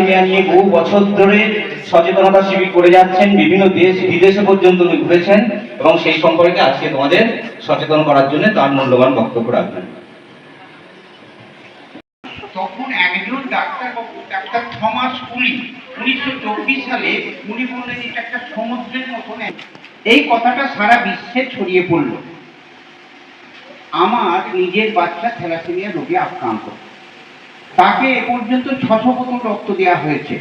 নিয়ে বহু বছর ধরে সচেতনতা শিবির করে যাচ্ছেন, বিভিন্ন দেশ বিদেশে পর্যন্ত উনি ঘুরেছেন এবং সেই সম্পর্কে আজকে তোমাদের সচেতন করার জন্য তার মূল্যবান বক্তব্য রাখবেন। তখন একজন ডাক্তার ডাক্তার থমাস কুলি উনিশশো চব্বিশ সালে উনি বললেন, এটা একটা সমুদ্রের মতন এই কথাটা সারা বিশ্বে ছড়িয়ে পড়ল। আমার নিজের বাচ্চা থ্যালাসেমিয়া রোগে আক্রান্ত। তাকে এ পর্যন্ত ছশো বোতল রক্ত দেওয়া হয়েছে।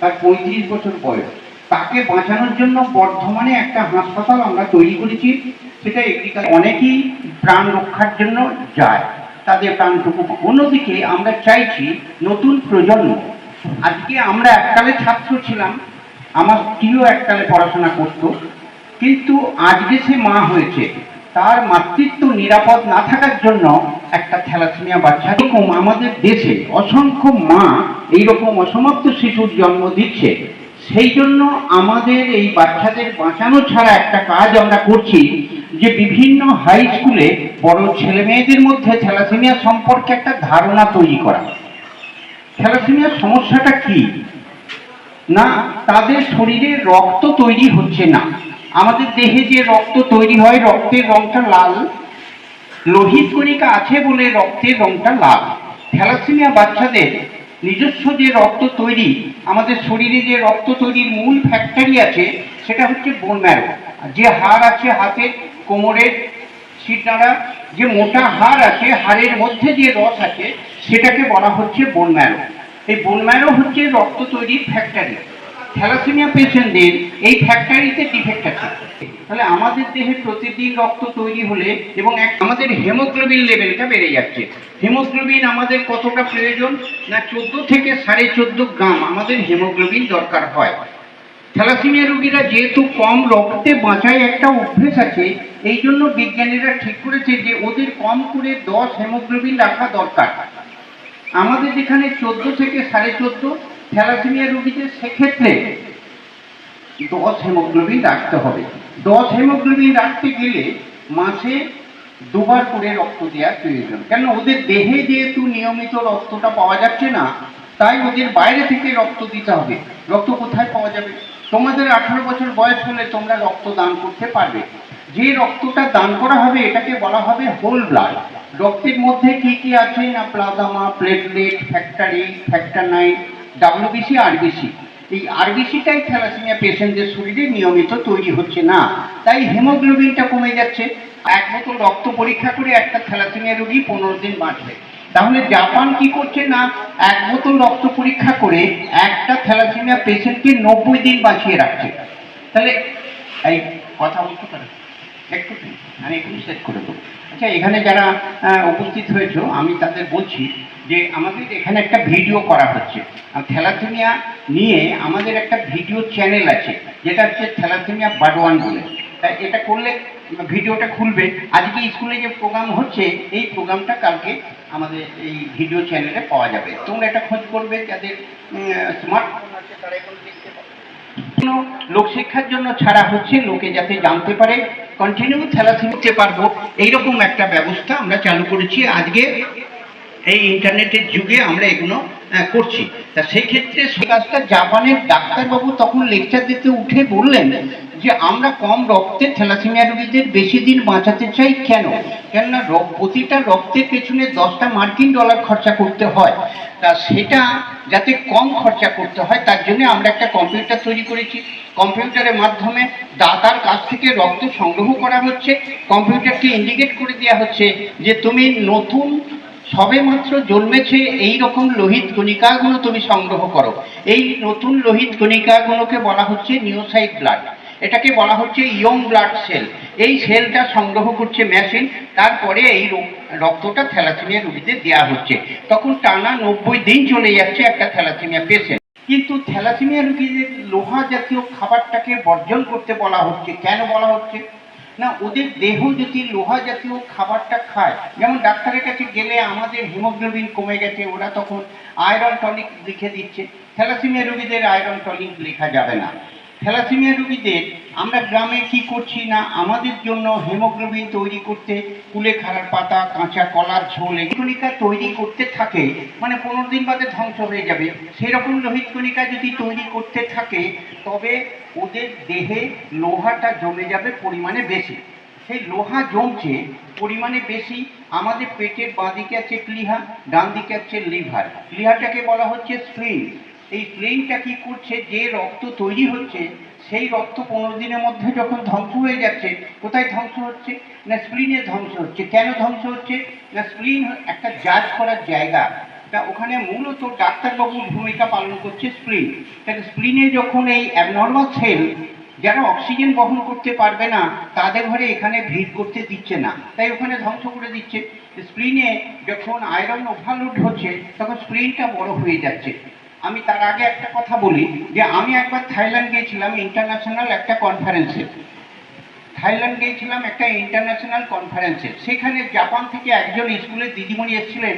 তার পঁয়ত্রিশ বছর বয়স। তাকে বাঁচানোর জন্য বর্ধমানে একটা হাসপাতাল আমরা তৈরি করেছি। সেটা এগ্রিকালচার অনেকেই প্রাণ রক্ষার জন্য যায়। তাদের প্রাণটুকু অন্যদিকে আমরা চাইছি নতুন প্রজন্ম। আজকে আমরা এককালে ছাত্র ছিলাম। আমার স্ত্রীও এককালে পড়াশোনা করতো। কিন্তু আজকে সে মা হয়েছে। তার মাতৃত্ব নিরাপদ না থাকার জন্য একটা থ্যালাসেমিয়া বাচ্চা। এরকম আমাদের দেশে অসংখ্য মা এইরকম অসমাপ্ত শিশুর জন্ম দিচ্ছে। সেই জন্য আমাদের এই বাচ্চাদের বাঁচানো ছাড়া একটা কাজ আমরা করছি যে বিভিন্ন হাই স্কুলে বড় ছেলে মেয়েদের মধ্যে থ্যালাসেমিয়া সম্পর্কে একটা ধারণা তৈরি করা। থ্যালাসেমিয়ার সমস্যাটা কি? না, তাদের শরীরে রক্ত তৈরি হচ্ছে না। আমাদের দেহে যে রক্ত তৈরি হয়, রক্তের রংটা লাল। লোহিত কণিকা আছে বলে রক্তের রংটা লাল। থ্যালাসেমিয়া বাচ্চাদের নিজস্ব যে রক্ত তৈরি, আমাদের শরীরে যে রক্ত তৈরির মূল ফ্যাক্টরি আছে, সেটা হচ্ছে বোন ম্যারো যে হাড় আছে হাতের কোমরের শিরদাঁড়া যে মোটা হাড় আছে হাড়ের মধ্যে যে রস আছে, সেটাকে বলা হচ্ছে বোন ম্যারো এই বোন ম্যারো হচ্ছে রক্ত তৈরির ফ্যাক্টরি থ্যালাসেমিয়া পেশেন্টদের এই ফ্যাক্টরিতে ডিফেক্ট আছে। তাহলে আমাদের দেহে প্রতিদিন রক্ত তৈরি হলে এবং আমাদের হেমোগ্লোবিন লেভেলটা বেড়ে যাচ্ছে। হেমোগ্লোবিন আমাদের কতটা প্রয়োজন? না চোদ্দ থেকে সাড়ে চোদ্দ গ্রাম আমাদের হেমোগ্লোবিন দরকার হয়। থ্যালাসেমিয়া রোগীরা যেহেতু কম রক্তে বাঁচায় একটা অভ্যেস আছে, এই জন্য বিজ্ঞানীরা ঠিক করেছে যে ওদের কম করে দশ হেমোগ্লোবিন রাখা দরকার। আমাদের যেখানে চোদ্দ থেকে সাড়ে চোদ্দ থ্যালাসেমিয়া রোগীদের সেক্ষেত্রে দশ হেমোগ্লোবিন রাখতে হবে। দশ হেমোগ্লোবিন রাখতে গেলে মাসে দুবার করে রক্ত দেওয়ার প্রয়োজন। কেন? ওদের দেহে যেহেতু নিয়মিত রক্তটা পাওয়া যাচ্ছে না, তাই ওদের বাইরে থেকে রক্ত দিতে হবে। রক্ত কোথায় পাওয়া যাবে? তোমাদের আঠারো বছর বয়স হলে তোমরা রক্ত দান করতে পারবে। যে রক্তটা দান করা হবে, এটাকে বলা হবে হোল ব্লাড। রক্তের মধ্যে কি কি আছে না? Plasma, platelet, factory factor nine WBC, RBC. এই আরবিসিটাই থ্যালাসেমিয়া পেশেন্টদের শরীরে নিয়মিত তৈরি হচ্ছে না। তাই হিমোগ্লোবিনটা কমে যাচ্ছে। এক বোতল রক্ত পরীক্ষা করে একটা থ্যালাসেমিয়া রোগী পনেরো দিন বাঁচবে। তাহলে জাপান কি করছে না? এক বোতল রক্ত পরীক্ষা করে একটা থ্যালাসেমিয়া পেশেন্টকে নব্বই দিন বাঁচিয়ে রাখছে। তাহলে, এই কথা বলতে পারে? একটু আমি একটু সেট করে দেবো। আচ্ছা এখানে যারা উপস্থিত হয়েছো, আমি তাদের বলছি যে আমাদের এখানে একটা ভিডিও করা হচ্ছে। আর থ্যালাসেমিয়া নিয়ে আমাদের একটা ভিডিও চ্যানেল আছে, যেটা হচ্ছে থ্যালাসেমিয়া বাডওয়ান বলে। তাই এটা করলে ভিডিওটা খুলবে। আজকে স্কুলে যে প্রোগ্রাম হচ্ছে, এই প্রোগ্রামটা কালকে আমাদের এই ভিডিও চ্যানেলে পাওয়া যাবে। তোমরা এটা খোঁজ করবে যাদের স্মার্টফোন আছে, তারা এখন দেখতে পাবে। লোকশিক্ষার জন্য ছাড়া হচ্ছে, লোকে যাতে জানতে পারে কন্টিনিউ থেরাপি নিতে পারব। এইরকম একটা ব্যবস্থা আমরা চালু করেছি। আজকে এই ইন্টারনেটের যুগে আমরা এগুলো করছি। তা সেই ক্ষেত্রে কাজটা জাপানের ডাক্তারবাবু তখন লেকচার দিতে উঠে বললেন যে, আমরা কম রক্তে থ্যালাসেমিয়া রোগীদের বেশি দিন বাঁচাতে চাই কেন? কেননা প্রতিটা রক্তের পেছনে দশটা মার্কিন ডলার খরচা করতে হয়। তা সেটা যাতে কম খরচা করতে হয়, তার জন্য আমরা একটা কম্পিউটার তৈরি করেছি। কম্পিউটারের মাধ্যমে দাতার কাছ থেকে রক্ত সংগ্রহ করা হচ্ছে। কম্পিউটারকে ইন্ডিকেট করে দেওয়া হচ্ছে যে, তুমি নতুন সবেমাত্র জন্মেছে এই রকম লোহিত কণিকাগুলো তুমি সংগ্রহ করো। এই নতুন লোহিত কণিকাগুলোকে বলা হচ্ছে নিওসাইট ব্লাড। এটাকে বলা হচ্ছে ইয়ং ব্লাড সেল। এই সেলটা সংগ্রহ করছে মেশিন। তারপরে এই রক্তটা থ্যালাসেমিয়া রোগীদের দেওয়া হচ্ছে। তখন টানা নব্বই দিন চলে যাচ্ছে একটা থ্যালাসেমিয়া পেশেন্ট কিন্তু থ্যালাসেমিয়া রোগীদের লোহা জাতীয় খাবারটাকে বর্জন করতে বলা হচ্ছে। কেন বলা হচ্ছে? না, ওদের দেহ যদি লোহা জাতীয় খাবারটা খায়, যেমন ডাক্তারের কাছে গেলে আমাদের হিমোগ্লোবিন কমে গেছে, ওরা তখন আয়রন টনিক লিখে দিচ্ছে। থ্যালাসেমিয়া রোগীদের আয়রন টনিক লেখা যাবে না। থ্যালাসেমিয়া রোগীদের আমরা গ্রামে কি করছি না, আমাদের জন্য হেমোগ্লোবিন তৈরি করতে কুলে কুলেখাড়ার পাতা, কাঁচা কলার ঝোল এগুলিকা তৈরি করতে থাকে মানে পনেরো দিন বাদে ধ্বংস হয়ে যাবে। সেরকম লোহিত কণিকা যদি তৈরি করতে থাকে, তবে ওদের দেহে লোহাটা জমে যাবে পরিমাণে বেশি। সেই লোহা জমছে পরিমাণে বেশি, আমাদের পেটের বাঁ দিকে আছে প্লিহা ডান দিকে আছে লিভার। প্লিহাটাকে বলা হচ্ছে স্প্লিন এই স্প্লিনটা কি করছে, যে রক্ত তৈরি হচ্ছে, সেই রক্ত পনেরো দিনের মধ্যে যখন ধ্বংস হয়ে যাচ্ছে, কোথায় ধ্বংস হচ্ছে? না স্প্লিনে ধ্বংস হচ্ছে। কেন ধ্বংস হচ্ছে? না স্প্লিন একটা জাজ করার জায়গা। তা ওখানে মূলত ডাক্তারবাবুর ভূমিকা পালন করছে স্প্লিন তাহলে স্প্লিনে যখন এই অ্যাবনর্মাল সেল যারা অক্সিজেন বহন করতে পারবে না, তাদের ঘরে এখানে ভিড় করতে দিচ্ছে না। তাই ওখানে ধ্বংস করে দিচ্ছে। স্প্লিনে যখন আয়রন ওভারলোড হচ্ছে, তখন স্প্লিনটা বড় হয়ে যাচ্ছে। আমি তার আগে একটা কথা বলি, যে আমি একবার থাইল্যান্ড গিয়েছিলাম ইন্টারন্যাশনাল একটা কনফারেন্সে থাইল্যান্ড গিয়েছিলাম একটা ইন্টারন্যাশনাল কনফারেন্সে সেখানে জাপান থেকে একজন স্কুলের দিদিমণি এসেছিলেন।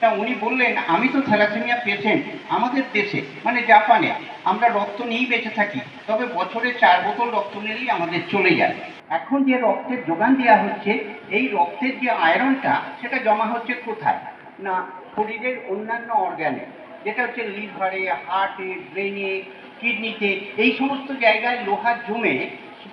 তা উনি বললেন, আমি তো থ্যালাসেমিয়া পেশেন্ট আমাদের দেশে মানে জাপানে, আমরা রক্ত নিয়েই বেঁচে থাকি, তবে বছরে চার বোতল রক্ত নিলেই আমাদের চলে যায়। এখন যে রক্তের যোগান দেওয়া হচ্ছে, এই রক্তের যে আয়রনটা, সেটা জমা হচ্ছে কোথায়? না, শরীরের অন্যান্য অর্গানে যেটা হচ্ছে লিভারে, হার্টে, ব্রেনে, কিডনিতে, এই সমস্ত জায়গায় লোহা জমে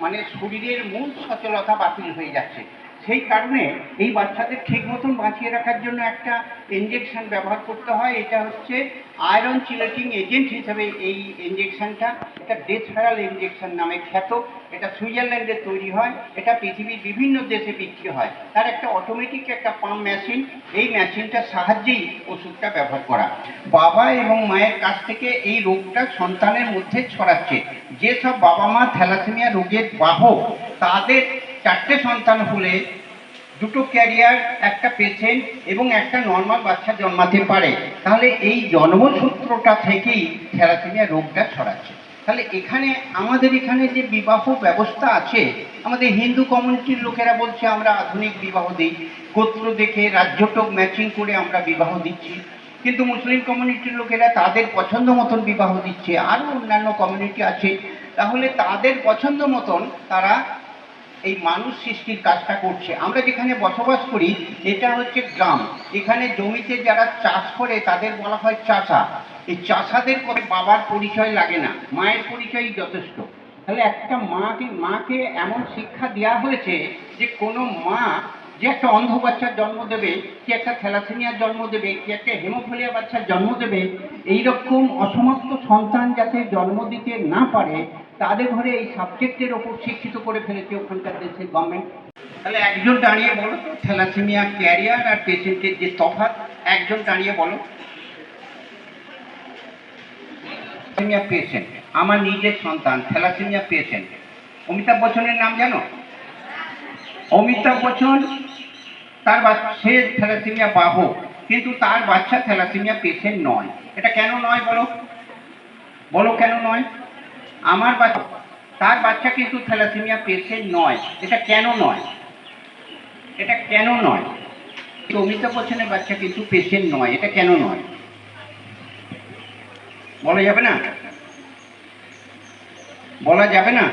মানে শরীরের মূল সচলতা বাতিল হয়ে যাচ্ছে। সেই কারণে এই বাচ্চাদের ঠিক মতন বাঁচিয়ে রাখার জন্য একটা ইঞ্জেকশন ব্যবহার করতে হয়। এটা হচ্ছে আয়রন চিলেটিং এজেন্ট হিসেবে এই ইঞ্জেকশনটা এটা ডেথফেরাল ইঞ্জেকশন নামে খ্যাত। এটা সুইজারল্যান্ডে তৈরি হয়। এটা পৃথিবীর বিভিন্ন দেশে বিক্রি হয়। তার একটা অটোমেটিক একটা পাম্প মেশিন এই মেশিনটার সাহায্যেই ওষুধটা ব্যবহার করা। বাবা এবং মায়ের কাছ থেকে এই রোগটা সন্তানের মধ্যে ছড়াচ্ছে। যেসব বাবা মা থ্যালাসেমিয়া রোগের বাহক, তাদের চারটে সন্তান হলে দুটো ক্যারিয়ার, একটা পেশেন্ট এবং একটা নর্মাল বাচ্চা জন্মাতে পারে। তাহলে এই জন্মসূত্রটা থেকেই থ্যালাসেমিয়া রোগটা ছড়াচ্ছে। তাহলে এখানে আমাদের এখানে যে বিবাহ ব্যবস্থা আছে, আমাদের হিন্দু কমিউনিটির লোকেরা বলছে, আমরা আধুনিক বিবাহ দিই। গোত্র দেখে রাজ্যটক ম্যাচিং করে আমরা বিবাহ দিচ্ছি। কিন্তু মুসলিম কমিউনিটির লোকেরা তাদের পছন্দ মতন বিবাহ দিচ্ছে। আরও অন্যান্য কমিউনিটি আছে। তাহলে তাদের পছন্দ মতন তারা এই মানুষ সৃষ্টির কাজটা করছে। আমরা যেখানে বসবাস করি, এটা হচ্ছে গ্রাম। এখানে জমিতে যারা চাষ করে, তাদের বলা হয় চাষা। এই চাষাদের করে বাবার পরিচয় লাগে না। মায়ের পরিচয়ই যথেষ্ট। তাহলে একটা মাকে মাকে এমন শিক্ষা দেওয়া হয়েছে যে কোনো মা যে একটা অন্ধ বাচ্চার জন্ম দেবে কি একটা থ্যালাসেমিয়ার জন্ম দেবে কি একটা হেমোফোলিয়া বাচ্চার জন্ম দেবে, এইরকম অসমাপ্ত সন্তান যাতে জন্ম দিতে না পারে তাদের ঘরে এই সাবজেক্টের ওপর শিক্ষিত করে ফেলেছে ওখানকার দেশের গভর্নমেন্ট তাহলে একজন দাঁড়িয়ে বলো তো, থ্যালাসেমিয়া ক্যারিয়ার আর পেশেন্টের যে তফাৎ, একজন দাঁড়িয়ে বলো। থ্যালাসেমিয়া পেশেন্ট, আমার নিজের সন্তান, থ্যালাসেমিয়া পেশেন্ট। অমিতাভ বচ্চনের নাম জানো? অমিতাভ বচ্চন, তার সে থ্যালাসেমিয়া বাহক, কিন্তু তার বাচ্চা থ্যালাসেমিয়া পেশেন্ট নয়। এটা কেন নয় বলো? বলো কেন নয়? আমার বাচ্চা, তার বাচ্চা কিন্তু থ্যালাসেমিয়া পেশেন্ট নয়। এটা কেন নয়? এটা কেন নয়? অমিতাভ বচ্চনের বাচ্চা কিন্তু পেশেন্ট নয়, এটা কেন নয়? বলা যাবে না? বলা যাবে না?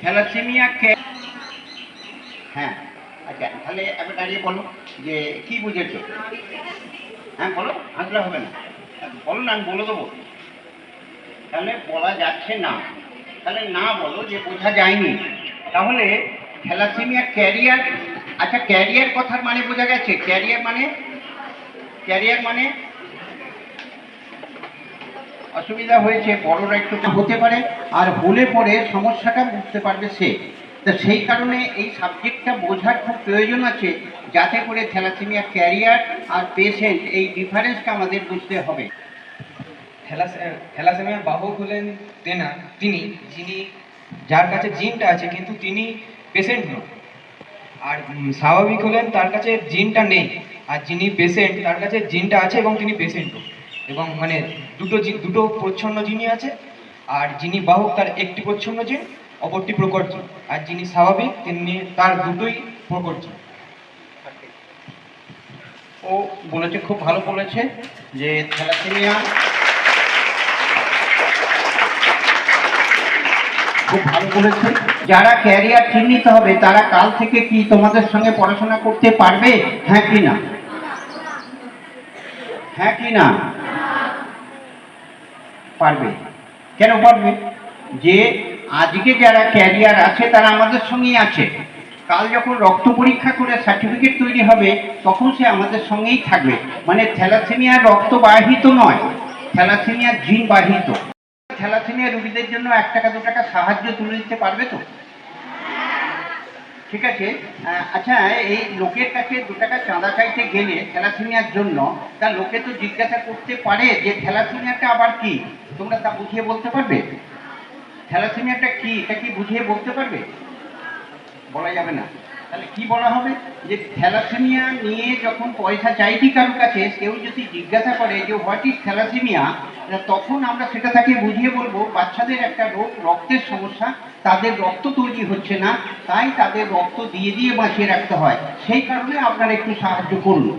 থ্যালাসেমিয়া কে হ্যাঁ আচ্ছা তাহলে এবার দাঁড়িয়ে বলো যে কি বুঝেছ? হ্যাঁ বলো আসলে হবে না। বলো না, আমি বলে দেবো। তাহলে বলা যাচ্ছে না। তাহলে না বলো যে বোঝা যায়নি। তাহলে থ্যালাসেমিয়া ক্যারিয়ার আচ্ছা ক্যারিয়ার কথার মানে বোঝা গেছে। ক্যারিয়ার মানে? ক্যারিয়ার মানে? অসুবিধা হয়েছে, বড়রা একটু হতে পারে, আর হলে পরে সমস্যাটা বুঝতে পারবে সে। তো সেই কারণে এই সাবজেক্টটা বোঝার খুব প্রয়োজন আছে, যাতে করে থ্যালাসেমিয়া ক্যারিয়ার আর পেশেন্ট এই ডিফারেন্সটা আমাদের বুঝতে হবে। থ্যালাসেমিয়ার বাহক হলেন তেনা, তিনি, যিনি, যার কাছে জিনটা আছে, কিন্তু তিনি পেশেন্ট নন। আর স্বাভাবিক হলেন তার কাছে জিনটা নেই। আর যিনি পেশেন্ট তার কাছে জিনটা আছে এবং তিনি পেশেন্টও এবং মানে দুটো দুটো প্রচ্ছন্ন জিনই আছে। আর যিনি বাহক তার একটি প্রচ্ছন্ন জিন, অপরটি প্রকট জিন। আর যিনি স্বাভাবিক, তিনি, তার দুটোই প্রকট জিন। ও বলেছে, খুব ভালো বলেছে যে থ্যালাসেমিয়া খুব ভালো বলেছে। যারা ক্যারিয়ার চিহ্নিত হবে, তারা কাল থেকে কি তোমাদের সঙ্গে পড়াশোনা করতে পারবে? হ্যাঁ কি না? হ্যাঁ কি না? পারবে। কেন পারবে? যে আজকে যারা ক্যারিয়ার আছে, তারা আমাদের সঙ্গেই আছে। কাল যখন রক্ত পরীক্ষা করে সার্টিফিকেট তৈরি হবে, তখন সে আমাদের সঙ্গেই থাকবে। মানে থ্যালাসেমিয়া রক্ত বাহিত নয়। থ্যালাসেমিয়া জিন বাহিত থ্যালাসেমিয়া রোগীদের জন্য এক টাকা, দু টাকা সাহায্য তুলে দিতে পারবে তো? ঠিক আছে। আচ্ছা এই লোকের কাছে দু টাকা চাঁদা চাইতে গেলে থ্যালাসেমিয়ার জন্য, তা লোকে তো জিজ্ঞাসা করতে পারে যে থ্যালাসেমিয়াটা আবার কি? তোমরা তা বুঝিয়ে বলতে পারবে? থ্যালাসেমিয়াটা কি? এটা কি বুঝিয়ে বলতে পারবে? বলা যাবে না। তাহলে কি বলা হবে? যে থ্যালাসেমিয়া নিয়ে যখন পয়সা চাইছি কারোর কাছে, কেউ যদি জিজ্ঞাসা করে যে হোয়াট ইজ থ্যালাসেমিয়া? তখন আমরা সেটা তাকে বুঝিয়ে বলব, বাচ্চাদের একটা রোগ, রক্তের সমস্যা, তাদের রক্ত তৈরি হচ্ছে না, তাই তাদের রক্ত দিয়ে দিয়ে বাঁচিয়ে রাখতে হয়। সেই কারণে আপনারা একটু সাহায্য করুন।